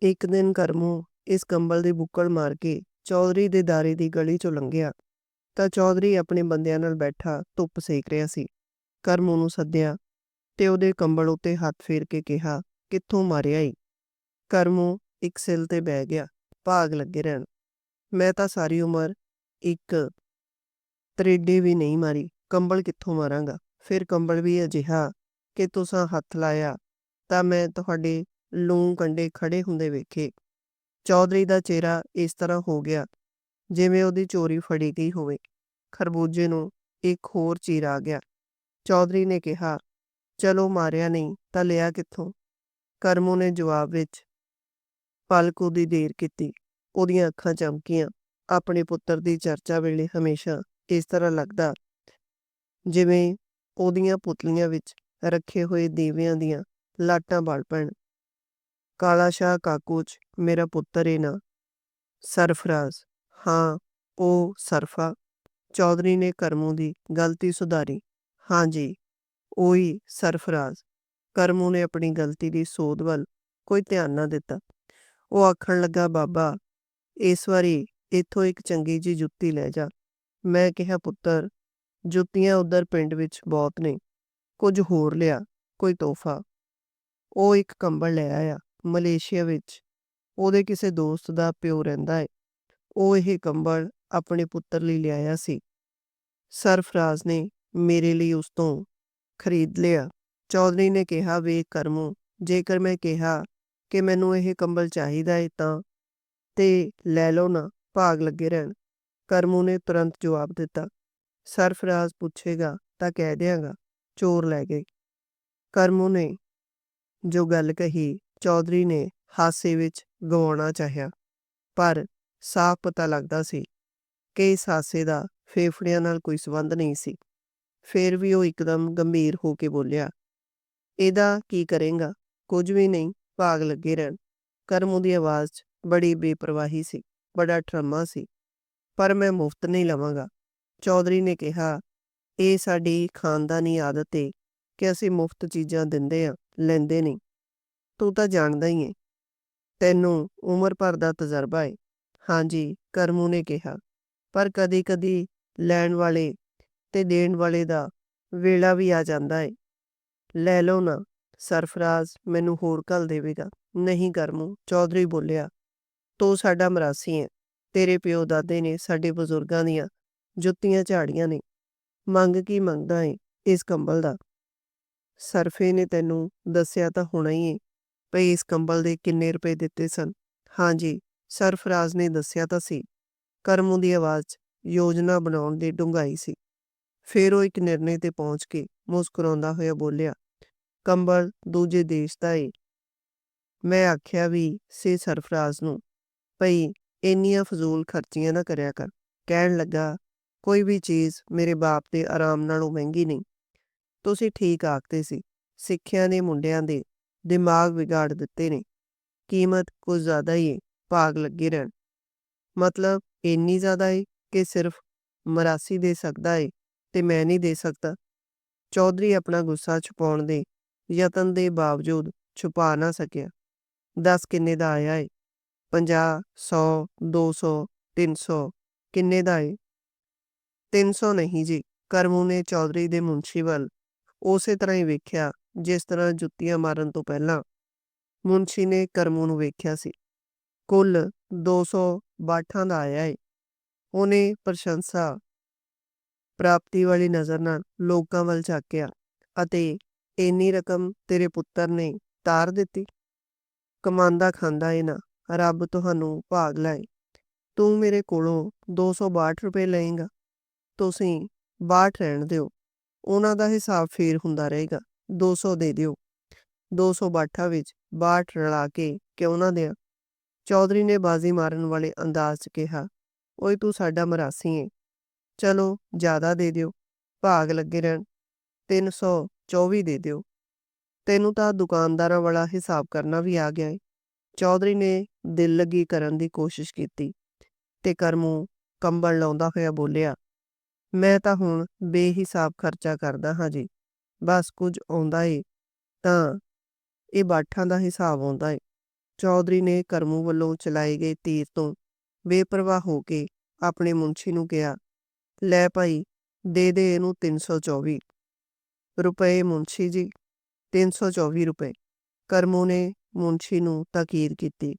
ਇੱਕ ਦਿਨ ਕਰਮੂ ਇਸ ਕੰਬਲ ਦੀ ਬੁੱਕਲ ਮਾਰ ਕੇ ਚੌਧਰੀ ਦੇ ਦਾਰੇ ਦੀ ਗਲੀ ਚੋਂ ਲੰਘਿਆ, ਤਾਂ ਚੌਧਰੀ ਆਪਣੇ ਬੰਦਿਆਂ ਨਾਲ ਬੈਠਾ ਧੁੱਪ ਸੇਕ ਰਿਹਾ ਸੀ। ਕਰਮੂ ਨੂੰ ਸੱਦਿਆ ਤੇ ਉਹਦੇ ਕੰਬਲ ਉੱਤੇ ਹੱਥ ਫੇਰ ਕੇ ਕਿਹਾ, ਕਿੱਥੋਂ ਮਾਰਿਆ ਈ? ਕਰਮੂ ਇੱਕ ਸਿਲ ਤੇ ਬਹਿ ਗਿਆ, ਭਾਗ ਲੱਗੇ ਰਹਿਣ। ਮੈਂ ਤਾਂ ਸਾਰੀ ਉਮਰ ਇੱਕ ਤਰੇਡੇ ਵੀ ਨਹੀਂ ਮਾਰੀ, ਕੰਬਲ ਕਿੱਥੋਂ ਮਾਰਾਂਗਾ? ਫਿਰ ਕੰਬਲ ਵੀ ਅਜਿਹਾ ਕਿ ਤੁਸੀਂ ਹੱਥ ਲਾਇਆ ਤਾਂ ਮੈਂ ਤੁਹਾਡੇ ਲੂੰ ਕੰਡੇ ਖੜੇ ਹੁੰਦੇ ਵੇਖੇ। ਚੌਧਰੀ ਦਾ ਚਿਹਰਾ ਇਸ ਤਰ੍ਹਾਂ ਹੋ ਗਿਆ ਜਿਵੇਂ ਉਹਦੀ ਚੋਰੀ ਫੜੀ ਗਈ ਹੋਵੇ। ਖਰਬੂਜੇ ਨੂੰ ਇੱਕ ਹੋਰ ਚੀਰ ਆ ਗਿਆ। ਚੌਧਰੀ ਨੇ ਕਿਹਾ, ਚਲੋ ਮਾਰਿਆ ਨਹੀਂ ਤਾਂ ਲਿਆ ਕਿੱਥੋਂ? ਕਰਮੂ ਨੇ ਜਵਾਬ ਵਿੱਚ ਪਲਕ ਦੀ ਦੇਰ ਕੀਤੀ। ਉਹਦੀਆਂ ਅੱਖਾਂ ਚਮਕੀਆਂ। ਆਪਣੇ ਪੁੱਤਰ ਦੀ ਚਰਚਾ ਵੇਲੇ ਹਮੇਸ਼ਾ ਇਸ ਤਰ੍ਹਾਂ ਲੱਗਦਾ, ਜਿਵੇਂ ਉਹਦੀਆਂ ਪੁਤਲੀਆਂ ਵਿੱਚ ਰੱਖੇ ਹੋਏ ਦੀਵਿਆਂ ਦੀਆਂ ਲਾਟਾਂ ਬਲ ਪੈਣ। ਕਾਲਾ ਸ਼ਾਹ ਕਾਕੂਚ ਮੇਰਾ ਪੁੱਤਰ ਏ ਨਾ। ਸਰਫਰਾਜ਼। ਹਾਂ, ਉਹ ਸਰਫਾ। ਚੌਧਰੀ ਨੇ ਕਰਮੂ ਦੀ ਗਲਤੀ ਸੁਧਾਰੀ। ਹਾਂਜੀ ਉਹੀ ਸਰਫਰਾਜ਼। ਕਰਮੂ ਨੇ ਆਪਣੀ ਗਲਤੀ ਦੀ ਸੋਧ ਵੱਲ ਕੋਈ ਧਿਆਨ ਨਾ ਦਿੱਤਾ। ਉਹ ਆਖਣ ਲੱਗਾ, ਬਾਬਾ, ਇਸ ਵਾਰੀ ਇੱਥੋਂ ਇੱਕ ਚੰਗੀ ਜੀ ਜੁੱਤੀ ਲੈ ਜਾ। ਮੈਂ ਕਿਹਾ, ਪੁੱਤਰ, ਜੁੱਤੀਆਂ ਉਧਰ ਪਿੰਡ ਵਿੱਚ ਬਹੁਤ ਨੇ। ਕੁਝ ਹੋਰ ਲਿਆ, ਕੋਈ ਤੋਹਫਾ। ਉਹ ਇੱਕ ਕੰਬਲ ਲੈ ਆਇਆ, ਮਲੇਸ਼ੀਆ ਵਿੱਚ। ਉਹਦੇ ਕਿਸੇ ਦੋਸਤ ਦਾ ਪਿਓ ਰਹਿੰਦਾ ਹੈ ਉਹ ਇਹ ਕੰਬਲ ਆਪਣੇ ਪੁੱਤਰ ਲਈ ਲਿਆਇਆ ਸੀ। ਸਰਫਰਾਜ਼ ਨੇ ਮੇਰੇ ਲਈ ਉਸ ਤੋਂ ਖਰੀਦ ਲਿਆ। ਚੌਧਰੀ ਨੇ ਕਿਹਾ ਵੇ ਕਰਮੂ, ਜੇਕਰ ਮੈਂ ਕਿਹਾ ਕਿ ਮੈਨੂੰ ਇਹ ਕੰਬਲ ਚਾਹੀਦਾ ਏ ਤਾਂ, ਤੇ ਲੈ ਲਓ ਨਾ, ਭਾਗ ਲੱਗੇ ਰਹਿਣ। ਕਰਮੂ ਨੇ ਤੁਰੰਤ ਜਵਾਬ ਦਿੱਤਾ। ਸਰਫਰਾਜ਼ ਪੁੱਛੇਗਾ ਤਾਂ ਕਹਿ ਦਿਆਂਗਾ, ਚੋਰ ਲੈ ਗਏ। ਕਰਮੂ ਨੇ ਜੋ ਗੱਲ ਕਹੀ, ਚੌਧਰੀ ਨੇ ਹਾਸੇ ਵਿੱਚ ਗਵਾਉਣਾ ਚਾਹਿਆ, ਪਰ ਸਾਫ਼ ਪਤਾ ਲੱਗਦਾ ਸੀ ਕਿ ਇਸ ਹਾਸੇ ਦਾ ਫੇਫੜਿਆਂ ਨਾਲ ਕੋਈ ਸੰਬੰਧ ਨਹੀਂ ਸੀ। ਫਿਰ ਵੀ ਉਹ ਇੱਕਦਮ ਗੰਭੀਰ ਹੋ ਕੇ ਬੋਲਿਆ, ਇਹਦਾ ਕੀ ਕਰੇਗਾ? ਕੁਝ ਵੀ ਨਹੀਂ। ਭਾਗ ਲੱਗੇ ਰਹਿਣ। ਕਰਮੂ ਦੀ ਆਵਾਜ਼ 'ਚ ਬੜੀ ਬੇਪਰਵਾਹੀ ਸੀ, ਬੜਾ ਠਰਮਾ ਸੀ। ਪਰ ਮੈਂ ਮੁਫਤ ਨਹੀਂ ਲਵਾਂਗਾ। ਚੌਧਰੀ ਨੇ ਕਿਹਾ, ਇਹ ਸਾਡੀ ਖਾਨਦਾਨੀ ਆਦਤ ਏ ਕਿ ਅਸੀਂ ਮੁਫਤ ਚੀਜ਼ਾਂ ਦਿੰਦੇ ਆ, ਲੈਂਦੇ ਨਹੀਂ। ਤੂੰ ਤਾਂ ਜਾਣਦਾ ਹੀ ਏ। ਤੈਨੂੰ ਉਮਰ ਭਰ ਦਾ ਤਜਰਬਾ ਏ। ਹਾਂਜੀ, ਕਰਮੂ ਨੇ ਕਿਹਾ। ਪਰ ਕਦੀ-ਕਦੀ ਲੈਣ ਵਾਲੇ ਤੇ ਦੇਣ ਵਾਲੇ ਦਾ ਵੇਲਾ ਵੀ ਆ ਜਾਂਦਾ ਏ। ਲੈ ਲਓ ਨਾ ਸਰਫਰਾਜ਼ ਮੈਨੂੰ ਹੋਰ ਕੱਲ ਦੇਵੇਗਾ। ਨਹੀਂ ਕਰਮੂ ਚੌਧਰੀ ਬੋਲਿਆ, ਤੂੰ ਸਾਡਾ ਮਰਾਸੀ ਹੈ ਤੇਰੇ ਪਿਓ ਦਾਦੇ ਨੇ ਸਾਡੇ ਬਜ਼ੁਰਗਾਂ ਦੀਆਂ ਜੁੱਤੀਆਂ ਝਾੜੀਆਂ ਨੇ। ਮੰਗ ਕੀ ਮੰਗਦਾ ਏ ਇਸ ਕੰਬਲ ਦਾ? ਸਰਫੇ ਨੇ ਤੈਨੂੰ ਦੱਸਿਆ ਤਾਂ ਹੋਣਾ ਹੀ ਏ, ਭਈ ਇਸ ਕੰਬਲ ਦੇ ਕਿੰਨੇ ਰੁਪਏ ਦਿੱਤੇ ਸਨ। ਹਾਂਜੀ ਸਰਫਰਾਜ਼ ਨੇ ਦੱਸਿਆ ਤਾਂ ਸੀ। ਕਰਮੂ ਦੀ ਆਵਾਜ਼ 'ਚ ਯੋਜਨਾ ਬਣਾਉਣ ਦੀ ਡੂੰਘਾਈ ਸੀ। ਫਿਰ ਉਹ ਇੱਕ ਨਿਰਣੇ ਤੇ ਪਹੁੰਚ ਕੇ ਮੁਸਕਰਾਉਂਦਾ ਹੋਇਆ ਬੋਲਿਆ ਕੰਬਲ ਦੂਜੇ ਦੇਸ਼ ਦਾ ਏ। ਮੈਂ ਆਖਿਆ ਵੀ, ਸੇ ਸਰਫਰਾਜ਼ ਨੂੰ, ਭਈ ਇੰਨੀਆਂ ਫਜ਼ੂਲ ਖਰਚੀਆਂ ਨਾ ਕਰਿਆ ਕਰ। ਕਹਿਣ ਲੱਗਾ, ਕੋਈ ਵੀ ਚੀਜ਼ ਮੇਰੇ ਬਾਪ ਦੇ ਆਰਾਮ ਨਾਲੋਂ ਮਹਿੰਗੀ ਨਹੀਂ। ਤੁਸੀਂ ਠੀਕ ਆਖਦੇ ਸੀ, ਸਿੱਖਿਆ ਨੇ ਮੁੰਡਿਆਂ ਦੇ ਦਿਮਾਗ ਵਿਗਾੜ ਦਿੱਤੇ ਨੇ। ਕੀਮਤ ਕੁਝ ਜ਼ਿਆਦਾ ਹੀ ਏ, ਭਾਗ ਲੱਗੇ ਰਹਿਣ। ਮਤਲਬ ਇੰਨੀ ਜ਼ਿਆਦਾ ਏ ਕਿ ਸਿਰਫ ਮਰਾਸੀ ਦੇ ਸਕਦਾ ਏ ਤੇ ਮੈਂ ਨਹੀਂ ਦੇ ਸਕਦਾ। ਚੌਧਰੀ ਆਪਣਾ ਗੁੱਸਾ ਛੁਪਾਉਣ ਦੇ ਯਤਨ ਦੇ ਬਾਵਜੂਦ ਛੁਪਾ ਨਾ ਸਕਿਆ। ਦੱਸ ਕਿੰਨੇ ਦਾ ਆਇਆ ਏ? 50 100 200 300 ਕਿੰਨੇ ਦਾ ਏ? 300 ਨਹੀਂ ਜੀ, ਕਰਮੂ ਨੇ ਚੌਧਰੀ ਦੇ ਮੁੰਸ਼ੀ ਵੱਲ। ਉਸੇ ਤਰ੍ਹਾਂ ਹੀ ਵੇਖਿਆ, ਜਿਸ ਤਰ੍ਹਾਂ ਜੁੱਤੀਆਂ ਮਾਰਨ ਤੋਂ ਪਹਿਲਾਂ ਮੁੰਸ਼ੀ ਨੇ ਕਰਮੂ ਨੂੰ ਵੇਖਿਆ ਸੀ। ਕੁੱਲ 200 ਬਾਠਾਂ ਦਾ ਆਇਆ ਏ। ਉਹਨੇ ਪ੍ਰਸ਼ੰਸਾ ਪ੍ਰਾਪਤੀ ਵਾਲੀ ਨਜ਼ਰ ਨਾਲ ਲੋਕਾਂ ਵੱਲ ਝਾਕਿਆ ਅਤੇ ਇੰਨੀ ਰਕਮ ਤੇਰੇ ਪੁੱਤਰ ਨੇ ਤਾਰ ਦਿੱਤੀ। ਕਮਾਂਦਾ ਖਾਂਦਾ ਏ ਨਾ ਰੱਬ ਤੁਹਾਨੂੰ ਭਾਗ ਲਾਏ ਤੂੰ ਮੇਰੇ ਕੋਲੋਂ 262 ਰੁਪਏ ਲਏਗਾ। ਤੁਸੀਂ 62 ਰਹਿਣ ਦਿਓ। ਉਹਨਾਂ ਦਾ ਹਿਸਾਬ ਫੇਰ ਹੁੰਦਾ ਰਹੇਗਾ। 200 ਦੇ ਦਿਓ। 200 ਬਾਠਾ ਵਿੱਚ 62 ਰਲਾ ਕੇ ਕਿਉਂ ਨਾ ਦਿਆਂ? ਚੌਧਰੀ ਨੇ ਬਾਜ਼ੀ ਮਾਰਨ ਵਾਲੇ ਅੰਦਾਜ਼ 'ਚ ਕਿਹਾ, ਓਏ ਤੂੰ ਸਾਡਾ ਮਰਾਸੀ ਏ। ਚਲੋ, ਜ਼ਿਆਦਾ ਦੇ ਦਿਓ। ਭਾਗ ਲੱਗੇ ਰਹਿਣ। 324 ਦੇ ਦਿਓ। ਤੈਨੂੰ ਤਾਂ ਦੁਕਾਨਦਾਰਾਂ ਵਾਲਾ ਹਿਸਾਬ ਕਰਨਾ ਵੀ ਆ ਗਿਆ ਏ। ਚੌਧਰੀ ਨੇ ਦਿਲ ਲੱਗੀ ਕਰਨ ਦੀ ਕੋਸ਼ਿਸ਼ ਕੀਤੀ ਤੇ ਕਰਮੂ ਕੰਬਲ ਲਾਉਂਦਾ ਹੋਇਆ ਬੋਲਿਆ, ਮੈਂ ਤਾਂ ਹੁਣ ਬੇਹਿਸਾਬ ਖਰਚਾ ਕਰਦਾ ਹਾਂ ਜੀ। ਬਸ ਕੁਝ ਆਉਂਦਾ ਏ ਤਾਂ ਇਹ ਬਾਠਾਂ ਦਾ ਹਿਸਾਬ ਆਉਂਦਾ ਏ। ਚੌਧਰੀ ਨੇ ਕਰਮੂ ਵੱਲੋਂ ਚਲਾਏ ਗਏ ਤੀਰ ਤੋਂ ਬੇਪਰਵਾਹ ਹੋ ਕੇ ਆਪਣੇ ਮੁੰਸ਼ੀ ਨੂੰ ਕਿਹਾ, ਲੈ ਭਾਈ, ਦੇ ਦੇ ਇਹਨੂੰ 324 ਰੁਪਏ ਮੁੰਸ਼ੀ ਜੀ 324 ਰੁਪਏ। ਕਰਮੂ ਨੇ ਮੁੰਸ਼ੀ ਨੂੰ ਤਾਕੀਰ ਕੀਤੀ।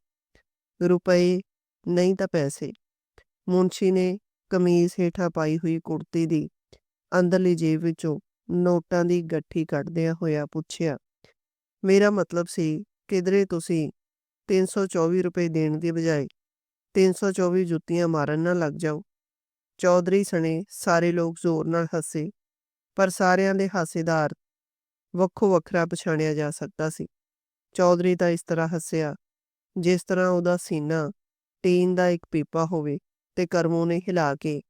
ਰੁਪਏ ਨਹੀਂ ਤਾਂ ਪੈਸੇ। ਮੁੰਸ਼ੀ ਨੇ ਕਮੀਜ਼ ਹੇਠਾਂ ਪਾਈ ਹੋਈ ਕੁੜਤੀ ਦੀ ਅੰਦਰਲੀ ਜੇਬ ਵਿੱਚੋਂ ਨੋਟਾਂ ਦੀ ਗੱਠੀ ਕੱਢਦਿਆਂ ਹੋਇਆ ਪੁੱਛਿਆ, ਮੇਰਾ ਮਤਲਬ ਸੀ ਕਿਧਰੇ ਤੁਸੀਂ 324 ਰੁਪਏ ਦੇਣ ਦੀ ਬਜਾਏ 324 ਜੁੱਤੀਆਂ ਮਾਰਨ ਨਾ ਲੱਗ ਜਾਓ? ਚੌਧਰੀ ਸਣੇ ਸਾਰੇ ਲੋਕ ਜ਼ੋਰ ਨਾਲ ਹੱਸੇ। ਪਰ ਸਾਰਿਆਂ ਦੇ ਹਾਸੇਦਾਰ ਵੱਖੋ ਵੱਖਰਾ ਪਛਾਣਿਆ ਜਾ ਸਕਦਾ ਸੀ। ਚੌਧਰੀ ਤਾਂ ਇਸ ਤਰ੍ਹਾਂ ਹੱਸਿਆ, ਜਿਸ ਤਰ੍ਹਾਂ ਉਹਦਾ ਸੀਨਾ ਟੀਨ ਦਾ ਇੱਕ ਪੀਪਾ ਹੋਵੇ ਤੇ ਕਰਮੂ ਨੇ ਹਿਲਾ ਕੇ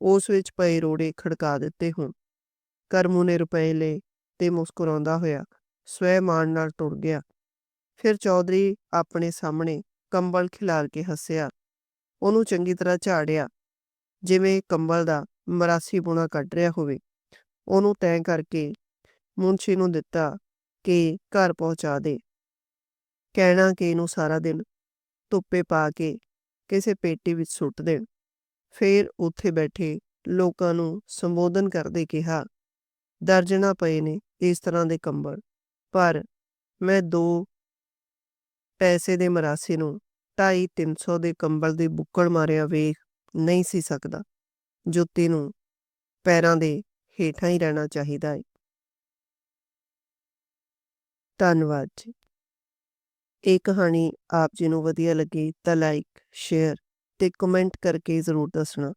ਉਸ ਵਿੱਚ ਪਏ ਰੋੜੇ ਖੜਕਾ ਦਿੱਤੇ ਹੋਣ। ਕਰਮੂ ਨੇ ਰੁਪਏ ਲਏ ਤੇ ਮੁਸਕਰਾਉਂਦਾ ਹੋਇਆ ਸਵੈ ਮਾਣ ਨਾਲ ਟੁਰ ਗਿਆ। ਫਿਰ ਚੌਧਰੀ ਆਪਣੇ ਸਾਹਮਣੇ ਕੰਬਲ ਖਿਲਾਰ ਕੇ ਹੱਸਿਆ, ਉਹਨੂੰ ਚੰਗੀ ਤਰ੍ਹਾਂ ਝਾੜਿਆ, ਜਿਵੇਂ ਕੰਬਲ ਦਾ ਮਰਾਸੀ ਬੁਣਾ ਕੱਢ ਰਿਹਾ ਹੋਵੇ। ਉਹਨੂੰ ਤੈਅ ਕਰਕੇ ਮੁੰਸ਼ੀ ਨੂੰ ਦਿੱਤਾ ਕਿ ਘਰ ਪਹੁੰਚਾ ਦੇ। ਕਹਿਣਾ ਕਿ ਇਹਨੂੰ ਸਾਰਾ ਦਿਨ ਧੁੱਪੇ ਪਾ ਕੇ ਕਿਸੇ ਪੇਟੀ ਵਿੱਚ ਸੁੱਟ ਦੇਣ। ਫਿਰ ਉੱਥੇ ਬੈਠੇ ਲੋਕਾਂ ਨੂੰ ਸੰਬੋਧਨ ਕਰਦੇ ਕਿਹਾ ਦਰਜਣਾ ਪਏ ਨੇ ਇਸ ਤਰ੍ਹਾਂ ਦੇ ਕੰਬਲ, ਪਰ ਮੈਂ ਦੋ ਪੈਸੇ ਦੇ ਮਰਾਸੀ ਨੂੰ ਢਾਈ ਤਿੰਨ ਸੌ ਦੇ ਕੰਬਲ ਦੀ ਬੁੱਕੜ ਮਾਰਿਆ ਵੇਖ ਨਹੀਂ ਸੀ ਸਕਦਾ। ਜੁੱਤੀ ਨੂੰ ਪੈਰਾਂ ਦੇ ਹੇਠਾਂ ਹੀ ਰਹਿਣਾ ਚਾਹੀਦਾ ਹੈ ਧੰਨਵਾਦ ਜੀ। ਇਹ ਕਹਾਣੀ ਆਪ ਜੀ ਨੂੰ ਵਧੀਆ ਲੱਗੀ ਤਾਂ ਲਾਈਕ ਸ਼ੇਅਰ ਤੇ ਕਮੈਂਟ ਕਰਕੇ ਜ਼ਰੂਰ ਦੱਸਣਾ।